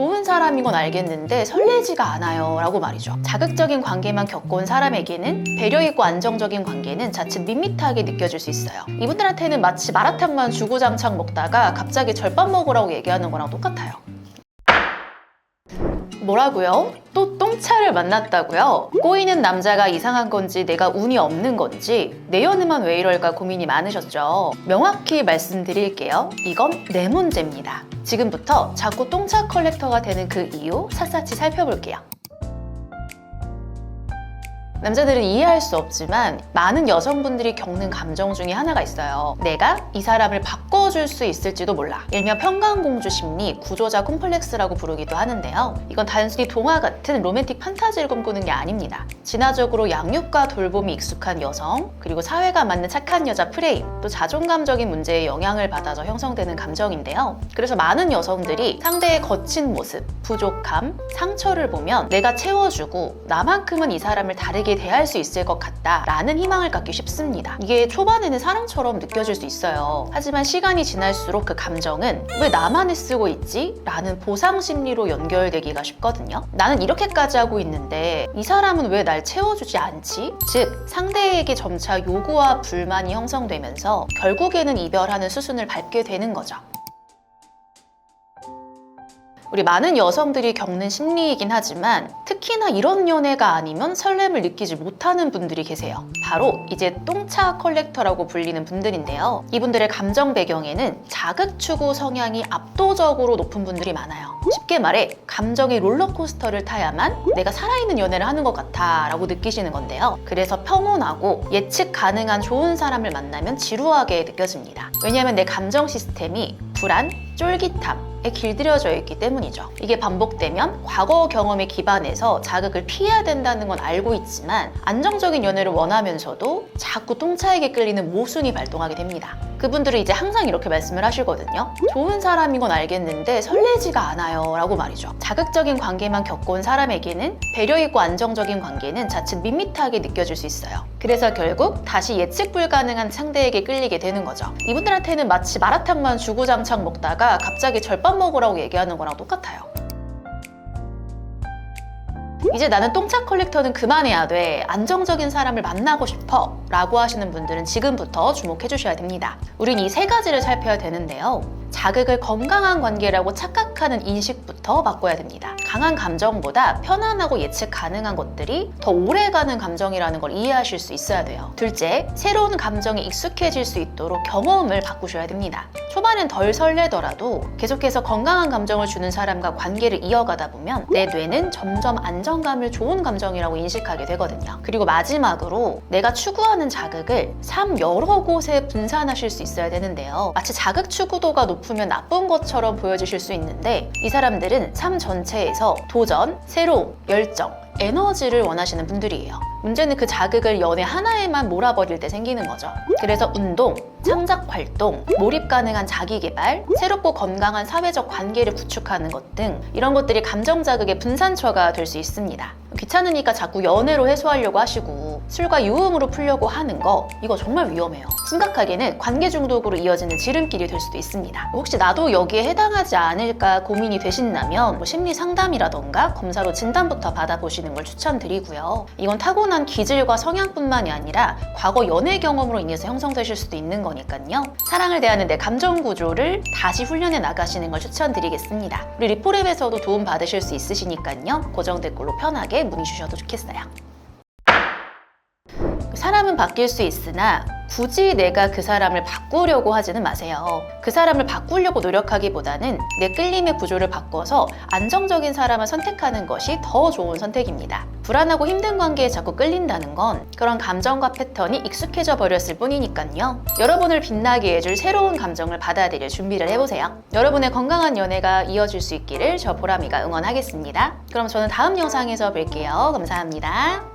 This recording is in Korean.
좋은 사람인 건 알겠는데 설레지가 않아요 라고 말이죠. 자극적인 관계만 겪어온 사람에게는 배려있고 안정적인 관계는 자칫 밋밋하게 느껴질 수 있어요. 이분들한테는 마치 마라탕만 주구장창 먹다가 갑자기 절밥 먹으라고 얘기하는 거랑 똑같아요. 뭐라고요? 또 똥차를 만났다고요? 꼬이는 남자가 이상한 건지 내가 운이 없는 건지 내 연애만 왜 이럴까 고민이 많으셨죠? 명확히 말씀드릴게요. 이건 내 문제입니다. 지금부터 자꾸 똥차 컬렉터가 되는 그 이유 샅샅이 살펴볼게요. 남자들은 이해할 수 없지만 많은 여성분들이 겪는 감정 중에 하나가 있어요. 내가 이 사람을 바꿔줄 수 있을지도 몰라. 일명 평강공주 심리, 구조자 콤플렉스라고 부르기도 하는데요. 이건 단순히 동화 같은 로맨틱 판타지를 꿈꾸는 게 아닙니다. 진화적으로 양육과 돌봄이 익숙한 여성, 그리고 사회가 맞는 착한 여자 프레임, 또 자존감적인 문제에 영향을 받아서 형성되는 감정인데요. 그래서 많은 여성들이 상대의 거친 모습, 부족함, 상처를 보면 내가 채워주고 나만큼은 이 사람을 다르게 대할 수 있을 것 같다라는 희망을 갖기 쉽습니다. 이게 초반에는 사랑처럼 느껴질 수 있어요. 하지만 시간이 지날수록 그 감정은 왜 나만 애쓰고 있지? 라는 보상 심리로 연결되기가 쉽거든요. 나는 이렇게까지 하고 있는데 이 사람은 왜 날 채워주지 않지? 즉, 상대에게 점차 요구와 불만이 형성되면서 결국에는 이별하는 수순을 밟게 되는 거죠. 우리 많은 여성들이 겪는 심리이긴 하지만 특히나 이런 연애가 아니면 설렘을 느끼지 못하는 분들이 계세요. 바로 이제 똥차 컬렉터라고 불리는 분들인데요. 이분들의 감정 배경에는 자극 추구 성향이 압도적으로 높은 분들이 많아요. 쉽게 말해 감정의 롤러코스터를 타야만 내가 살아있는 연애를 하는 것 같아 라고 느끼시는 건데요. 그래서 평온하고 예측 가능한 좋은 사람을 만나면 지루하게 느껴집니다. 왜냐하면 내 감정 시스템이 불안, 쫄깃함에 길들여져 있기 때문이죠. 이게 반복되면 과거 경험에 기반해서 자극을 피해야 된다는 건 알고 있지만 안정적인 연애를 원하면서도 자꾸 똥차에게 끌리는 모순이 발동하게 됩니다. 그분들은 이제 항상 이렇게 말씀을 하시거든요. 좋은 사람인 건 알겠는데 설레지가 않아요 라고 말이죠. 자극적인 관계만 겪어온 사람에게는 배려있고 안정적인 관계는 자칫 밋밋하게 느껴질 수 있어요. 그래서 결국 다시 예측 불가능한 상대에게 끌리게 되는 거죠. 이분들한테는 마치 마라탕만 주구장창 먹다가 갑자기 절밥 먹으라고 얘기하는 거랑 똑같아요. 이제 나는 똥차 컬렉터는 그만해야 돼. 안정적인 사람을 만나고 싶어. 라고 하시는 분들은 지금부터 주목해 주셔야 됩니다. 우린 이 세 가지를 살펴야 되는데요. 자극을 건강한 관계라고 착각하는 인식부터 바꿔야 됩니다. 강한 감정보다 편안하고 예측 가능한 것들이 더 오래 가는 감정이라는 걸 이해하실 수 있어야 돼요. 둘째, 새로운 감정에 익숙해질 수 있도록 경험을 바꾸셔야 됩니다. 초반엔 덜 설레더라도 계속해서 건강한 감정을 주는 사람과 관계를 이어가다 보면 내 뇌는 점점 안정감을 좋은 감정이라고 인식하게 되거든요. 그리고 마지막으로 내가 추구하는 자극을 삶 여러 곳에 분산하실 수 있어야 되는데요. 마치 자극 추구도가 높으면 나쁜 것처럼 보여지실 수 있는데 이 사람들은 삶 전체에서 도전, 새로움, 열정, 에너지를 원하시는 분들이에요. 문제는 그 자극을 연애 하나에만 몰아버릴 때 생기는 거죠. 그래서 운동, 창작 활동, 몰입 가능한 자기 개발, 새롭고 건강한 사회적 관계를 구축하는 것 등 이런 것들이 감정 자극의 분산처가 될 수 있습니다. 귀찮으니까 자꾸 연애로 해소하려고 하시고 술과 유흥으로 풀려고 하는 거 이거 정말 위험해요. 심각하게는 관계 중독으로 이어지는 지름길이 될 수도 있습니다. 혹시 나도 여기에 해당하지 않을까 고민이 되신다면 뭐 심리 상담이라던가 검사로 진단부터 받아보시는 걸 추천드리고요. 이건 타고난 기질과 성향뿐만이 아니라 과거 연애 경험으로 인해서 형성되실 수도 있는 거니까요. 사랑을 대하는 내 감정 구조를 다시 훈련해 나가시는 걸 추천드리겠습니다. 우리 리포랩에서도 도움 받으실 수 있으시니까요. 고정 댓글로 편하게 문의 주셔도 좋겠어요. 사람은 바뀔 수 있으나 굳이 내가 그 사람을 바꾸려고 하지는 마세요. 그 사람을 바꾸려고 노력하기보다는 내 끌림의 구조를 바꿔서 안정적인 사람을 선택하는 것이 더 좋은 선택입니다. 불안하고 힘든 관계에 자꾸 끌린다는 건 그런 감정과 패턴이 익숙해져 버렸을 뿐이니까요. 여러분을 빛나게 해줄 새로운 감정을 받아들일 준비를 해보세요. 여러분의 건강한 연애가 이어질 수 있기를 저 보람이가 응원하겠습니다. 그럼 저는 다음 영상에서 뵐게요. 감사합니다.